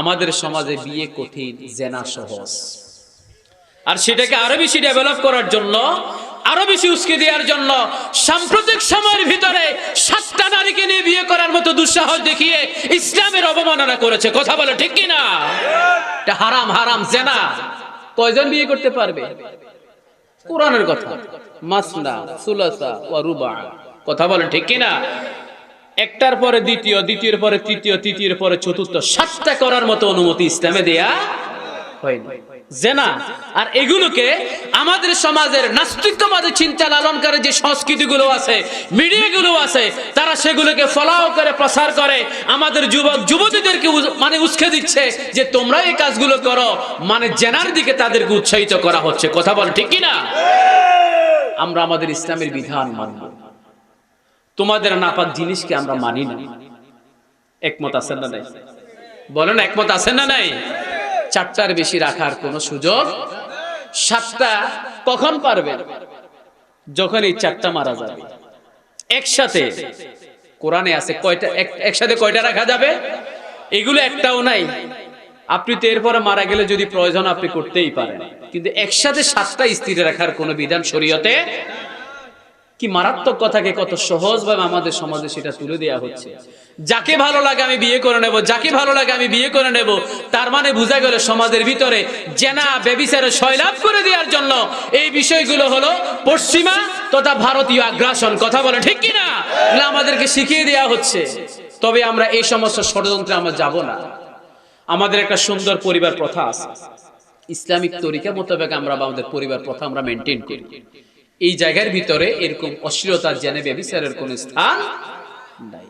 আমাদের সমাজে বিয়ে কঠিন জেনা সহজ। আর সেটাকে আরও বেশি ডেভেলপ করার জন্য আরও বেশি উস্কে দেওয়ার জন্য সাম্প্রতিক সময়ের ভিতরে সাতটা নারীকে নিয়ে বিয়ে করার মতো দুঃসাহস দেখিয়ে ইসলামের অবমাননা করেছে। কথা বলে ঠিক কি না এটা হারাম হারাম জেনা। কয়জন বিয়ে করতে পারবে? কোরআনের কথা। মাসনা সুলাসা ওয়া রুবা কথা বলেন ঠিক কি না একটার পরে দ্বিতীয়, দ্বিতীয়ের পরে তৃতীয়, তৃতীয়ের পরে চতুর্থ, সাতটা করার মতো অনুমতি ইসলামে দেয়া আর এগুলোকে আমাদের সমাজের নাস্তিকবাদী চিন্তা করে যে সংস্কৃতিগুলো আছে, মিডিয়াগুলো আছে, তারা সেগুলোকে ফলাও করে, প্রসার করে। আমাদের যুবক, যুবতীদেরকে মানে উস্কে দিচ্ছে যে তোমরা এই কাজগুলো করো। মানে জেনার দিকে তাদেরকে উৎসাহিত করা হচ্ছে। কথা বল ঠিক কি না আমরা আমাদের ইসলামের বিধান মানব। তোমাদের নাপাক জিনিসকে আমরা মানি না। একমত আছেন না নাই? বলেন, একমত আছেন না নাই? চারটার বেশি রাখার কোনো সুযোগ সাতটা কখন পারবেন যখন এই চারটা মারা যাবে। একসাথে, কোরআনে আছে কয়টা, এক- একসাথে কয়টা রাখা যাবে? এগুলো একটাও নাই। আপনি তো এরপরে মারা গেলে যদি প্রয়োজন, আপনি করতেই পারেন। কিন্তু একসাথে সাতটা স্ত্রী রাখার কোনো বিধান শরীয়তে কি মারাত্মক কথাকে কত সহজভাবে আমাদের সমাজে সেটা তুলে দেওয়া হচ্ছে। যাকে ভালো লাগে আমি বিয়ে করে নেব, যাকে ভালো লাগে আমি বিয়ে করে নেব, তার মানে বোঝা গেল সমাজের ভিতরে জেনা বেবিচারে সয়লাভ করে দেওয়ার জন্য এই বিষয়গুলো হলো পশ্চিমা তথা ভারতীয় আগ্রাসন। কথা বলে ঠিক কি না? আমাদেরকে শিখিয়ে দেওয়া হচ্ছে। তবে আমরা এই সমস্ত ষড়যন্ত্রে আমরা যাব না। আমাদের একটা সুন্দর পরিবার প্রথা আছে। ইসলামিক তরিকা মোতাবেক আমরা আমাদের পরিবার প্রথা আমরা মেনটেন করি। এই জায়গার ভিতরে এরকম অশ্লীলতা জেনে ব্যবিচারের কোন স্থান নাই।